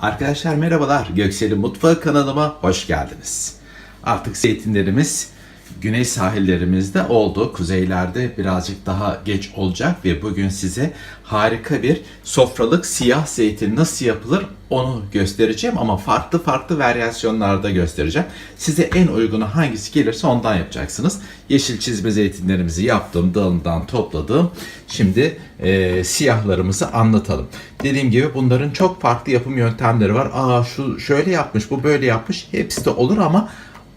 Arkadaşlar merhabalar. Göksel'in Mutfağı kanalıma hoş geldiniz. Artık zeytinlerimiz güney sahillerimizde oldu. Kuzeylerde birazcık daha geç olacak ve bugün size harika bir sofralık siyah zeytin nasıl yapılır onu göstereceğim ama farklı farklı varyasyonlarda göstereceğim. Size en uygunu hangisi gelirse ondan yapacaksınız. Yeşil çizme zeytinlerimizi yaptım, dalından topladım. Şimdi e, siyahlarımızı anlatalım. Dediğim gibi bunların çok farklı yapım yöntemleri var. Aa şu şöyle yapmış, bu böyle yapmış. Hepsi de olur ama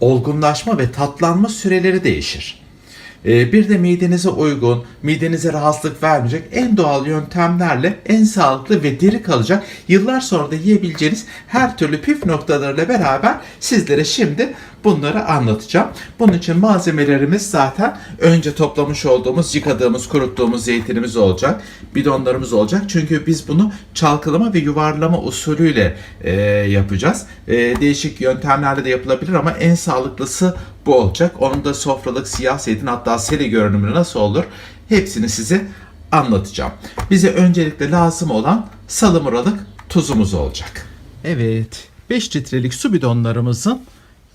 olgunlaşma ve tatlanma süreleri değişir. Ee, Bir de midenize uygun, midenize rahatsızlık vermeyecek en doğal yöntemlerle en sağlıklı ve diri kalacak yıllar sonra da yiyebileceğiniz her türlü püf noktalarıyla beraber sizlere şimdi bunları anlatacağım. Bunun için malzemelerimiz zaten önce toplamış olduğumuz, yıkadığımız, kuruttuğumuz zeytinimiz olacak. Bidonlarımız olacak. Çünkü biz bunu çalkalama ve yuvarlama usulüyle e, yapacağız. E, değişik yöntemlerle de yapılabilir ama en sağlıklısı bu olacak. Onun da sofralık siyah zeytin hatta seri görünümü nasıl olur hepsini size anlatacağım. Bize öncelikle lazım olan salamuralık tuzumuz olacak. Evet 5 litrelik su bidonlarımızın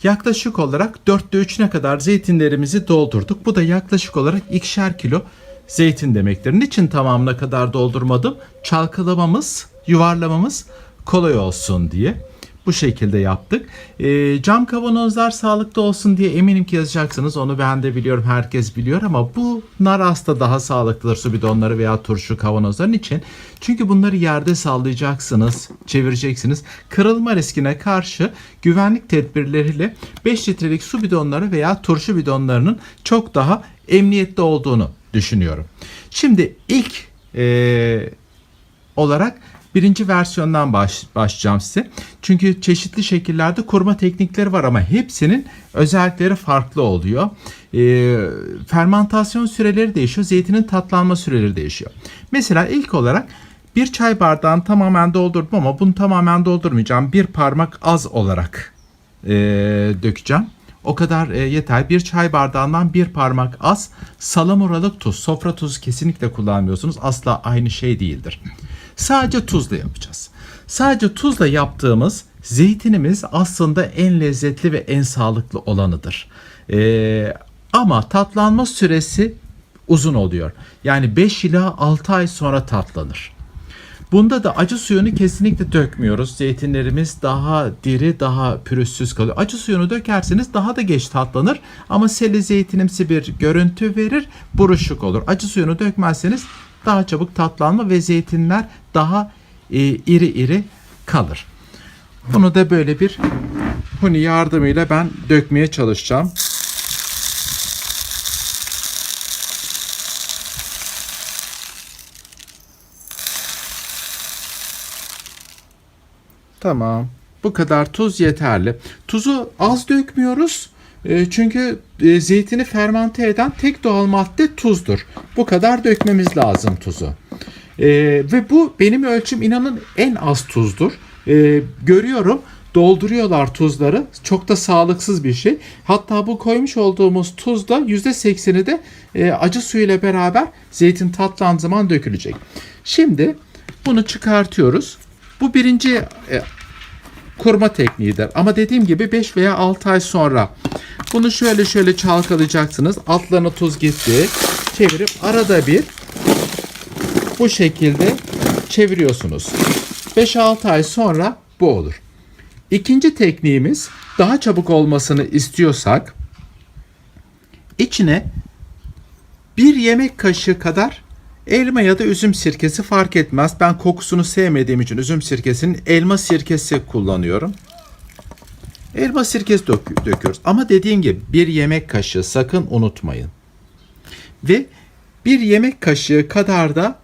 yaklaşık olarak 4'te 3'üne kadar zeytinlerimizi doldurduk. Bu da yaklaşık olarak ikişer kilo zeytin demektir. Niçin tamamına kadar doldurmadım? Çalkalamamız, yuvarlamamız kolay olsun diye. Bu şekilde yaptık. Ee, cam kavanozlar sağlıklı olsun diye eminim ki yazacaksınız. Onu ben de biliyorum, herkes biliyor ama bunlar aslında daha sağlıklıdır su bidonları veya turşu kavanozların için. Çünkü bunları yerde sallayacaksınız, çevireceksiniz. Kırılma riskine karşı güvenlik tedbirleriyle 5 litrelik su bidonları veya turşu bidonlarının çok daha emniyetli olduğunu düşünüyorum. Şimdi ilk ee, olarak birinci versiyondan baş, başlayacağım size. Çünkü çeşitli şekillerde kurma teknikleri var ama hepsinin özellikleri farklı oluyor. Ee, fermantasyon süreleri değişiyor. Zeytinin tatlanma süreleri değişiyor. Mesela ilk olarak bir çay bardağını tamamen doldurdum ama bunu tamamen doldurmayacağım. Bir parmak az olarak ee, dökeceğim. O kadar e, yeter. Bir çay bardağından bir parmak az salamuralık tuz. Sofra tuzu kesinlikle kullanmıyorsunuz. Asla aynı şey değildir. Sadece tuzla yapacağız. Sadece tuzla yaptığımız zeytinimiz aslında en lezzetli ve en sağlıklı olanıdır. Ee, ama tatlanma süresi uzun oluyor. Yani 5 ila 6 ay sonra tatlanır. Bunda da acı suyunu kesinlikle dökmüyoruz. Zeytinlerimiz daha diri, daha pürüzsüz kalıyor. Acı suyunu dökerseniz daha da geç tatlanır ama seli zeytinimsi bir görüntü verir, buruşuk olur. Acı suyunu dökmezseniz daha çabuk tatlanma ve zeytinler daha e, iri iri kalır. Bunu da böyle bir huni yardımıyla ben dökmeye çalışacağım. Tamam. Bu kadar tuz yeterli. Tuzu az dökmüyoruz. E, çünkü e, zeytini fermente eden tek doğal madde tuzdur. Bu kadar dökmemiz lazım tuzu. E, ve bu benim ölçüm inanın en az tuzdur. Görüyorum dolduruyorlar tuzları. Çok da sağlıksız bir şey. Hatta bu koymuş olduğumuz tuzda %80'i de e, acı su ile beraber zeytin tatlandığı zaman dökülecek. Şimdi bunu çıkartıyoruz. Bu birinci kurma tekniğidir. Ama dediğim gibi 5 veya 6 ay sonra bunu şöyle şöyle çalkalayacaksınız. Altlarına tuz gitti. Çevirip arada bir bu şekilde çeviriyorsunuz. 5-6 ay sonra bu olur. İkinci tekniğimiz daha çabuk olmasını istiyorsak içine bir yemek kaşığı kadar elma ya da üzüm sirkesi fark etmez. Ben kokusunu sevmediğim için üzüm sirkesinin elma sirkesi kullanıyorum. Elma sirkesi dök- döküyoruz. Ama dediğim gibi bir yemek kaşığı sakın unutmayın. Ve bir yemek kaşığı kadar da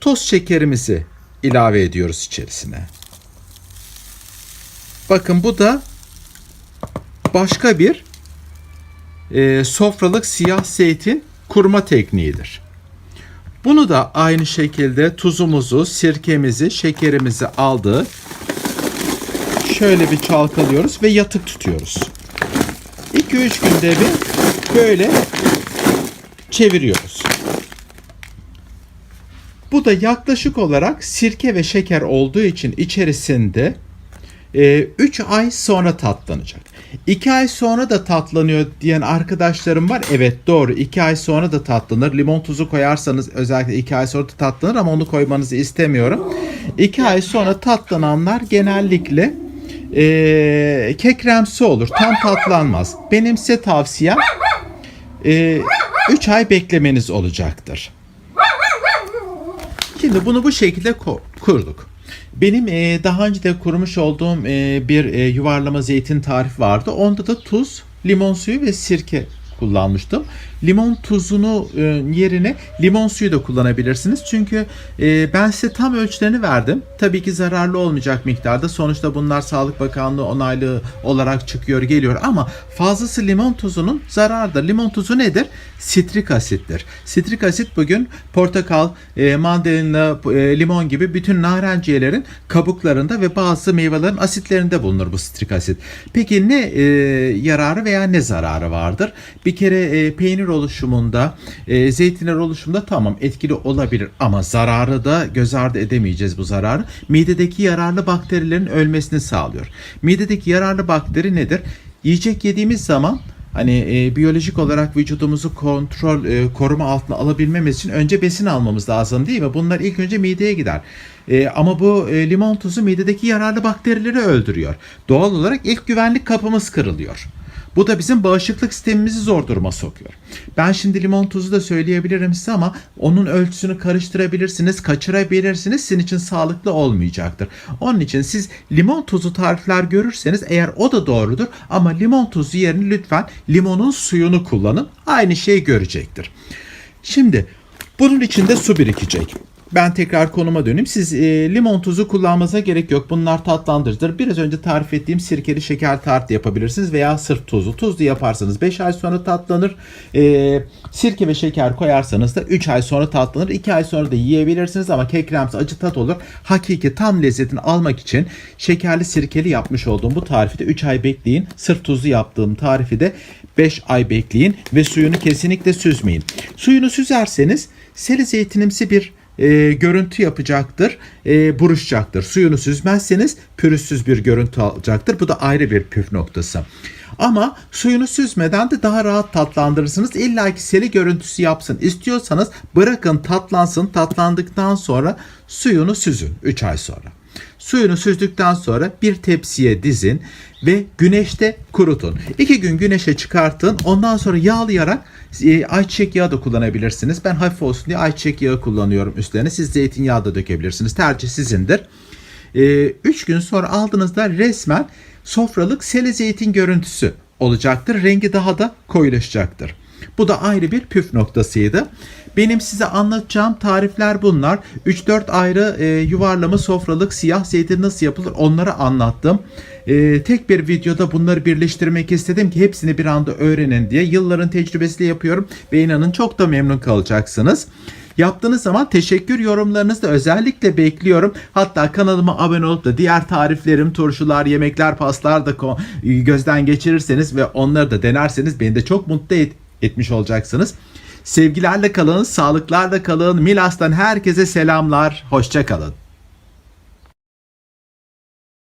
toz şekerimizi ilave ediyoruz içerisine. Bakın bu da başka bir e, sofralık siyah zeytin kurma tekniğidir. Bunu da aynı şekilde tuzumuzu, sirkemizi, şekerimizi aldık. Şöyle bir çalkalıyoruz ve yatık tutuyoruz. 2-3 günde bir böyle çeviriyoruz. Bu da yaklaşık olarak sirke ve şeker olduğu için içerisinde 3 ay sonra tatlanacak. 2 ay sonra da tatlanıyor diyen arkadaşlarım var. Evet doğru 2 ay sonra da tatlanır. Limon tuzu koyarsanız özellikle 2 ay sonra da tatlanır ama onu koymanızı istemiyorum. 2 ay sonra tatlananlar genellikle e, kekremsi olur. Tam tatlanmaz. Benim size tavsiyem 3 ay beklemeniz olacaktır. Şimdi bunu bu şekilde kurduk. Benim e, daha önce de kurmuş olduğum e, bir e, yuvarlama zeytin tarifi vardı. Onda da tuz, limon suyu ve sirke kullanmıştım. Limon tuzunu e, yerine limon suyu da kullanabilirsiniz. Çünkü e, ben size tam ölçülerini verdim. Tabii ki zararlı olmayacak miktarda. Sonuçta bunlar Sağlık Bakanlığı onaylı olarak çıkıyor geliyor ama fazlası limon tuzunun zarardır. Limon tuzu nedir? Sitrik asittir. Sitrik asit bugün portakal, e, mandalina, limon gibi bütün narenciyelerin kabuklarında ve bazı meyvelerin asitlerinde bulunur bu sitrik asit. Peki ne yararı veya ne zararı vardır? Bir kere peynir oluşumunda, e, zeytinler oluşumunda tamam etkili olabilir ama zararı da göz ardı edemeyeceğiz bu zararı. Midedeki yararlı bakterilerin ölmesini sağlıyor. Midedeki yararlı bakteri nedir? Yiyecek yediğimiz zaman hani e, biyolojik olarak vücudumuzu kontrol e, koruma altına alabilmemiz için önce besin almamız lazım değil mi? Bunlar ilk önce mideye gider. E, ama bu e, limon tuzu midedeki yararlı bakterileri öldürüyor. Doğal olarak ilk güvenlik kapımız kırılıyor. Bu da bizim bağışıklık sistemimizi zor duruma sokuyor. Ben şimdi limon tuzu da söyleyebilirim size ama onun ölçüsünü karıştırabilirsiniz, kaçırabilirsiniz. Sizin için sağlıklı olmayacaktır. Onun için siz limon tuzu tarifler görürseniz eğer o da doğrudur ama limon tuzu yerine lütfen limonun suyunu kullanın. Aynı şeyi görecektir. Şimdi bunun içinde su birikecek. Ben tekrar konuma döneyim. Siz e, limon tuzu kullanmanıza gerek yok. Bunlar tatlandırıcıdır. Biraz önce tarif ettiğim sirkeli şeker tart yapabilirsiniz veya sırf tuzlu. Tuzlu yaparsanız 5 ay sonra tatlanır. E, sirke ve şeker koyarsanız da 3 ay sonra tatlanır. 2 ay sonra da yiyebilirsiniz ama kekremsi acı tat olur. Hakiki tam lezzetini almak için şekerli sirkeli yapmış olduğum bu tarifi de 3 ay bekleyin. Sırf tuzlu yaptığım tarifi de 5 ay bekleyin ve suyunu kesinlikle süzmeyin. Suyunu süzerseniz seli zeytinimsi bir e, görüntü yapacaktır, e, buruşacaktır. Suyunu süzmezseniz pürüzsüz bir görüntü alacaktır. Bu da ayrı bir püf noktası. Ama suyunu süzmeden de daha rahat tatlandırırsınız. İlla ki seri görüntüsü yapsın istiyorsanız bırakın tatlansın. Tatlandıktan sonra suyunu süzün 3 ay sonra. Suyunu süzdükten sonra bir tepsiye dizin ve güneşte kurutun. İki gün güneşe çıkartın. Ondan sonra yağlayarak e, ayçiçek yağı da kullanabilirsiniz. Ben hafif olsun diye ayçiçek yağı kullanıyorum üstlerine. Siz zeytinyağı da dökebilirsiniz. Tercih sizindir. 3 gün sonra aldığınızda resmen sofralık sele zeytin görüntüsü olacaktır. Rengi daha da koyulaşacaktır. Bu da ayrı bir püf noktasıydı. Benim size anlatacağım tarifler bunlar. 3-4 ayrı e, yuvarlama sofralık siyah zeytin nasıl yapılır onları anlattım. E, tek bir videoda bunları birleştirmek istedim ki hepsini bir anda öğrenin diye. Yılların tecrübesiyle yapıyorum ve inanın çok da memnun kalacaksınız. Yaptığınız zaman teşekkür yorumlarınızı da özellikle bekliyorum. Hatta kanalıma abone olup da diğer tariflerim, turşular, yemekler, paslar da gözden geçirirseniz ve onları da denerseniz beni de çok mutlu et- etmiş olacaksınız. Sevgilerle kalın, sağlıklarla kalın. Milas'tan herkese selamlar. Hoşça kalın.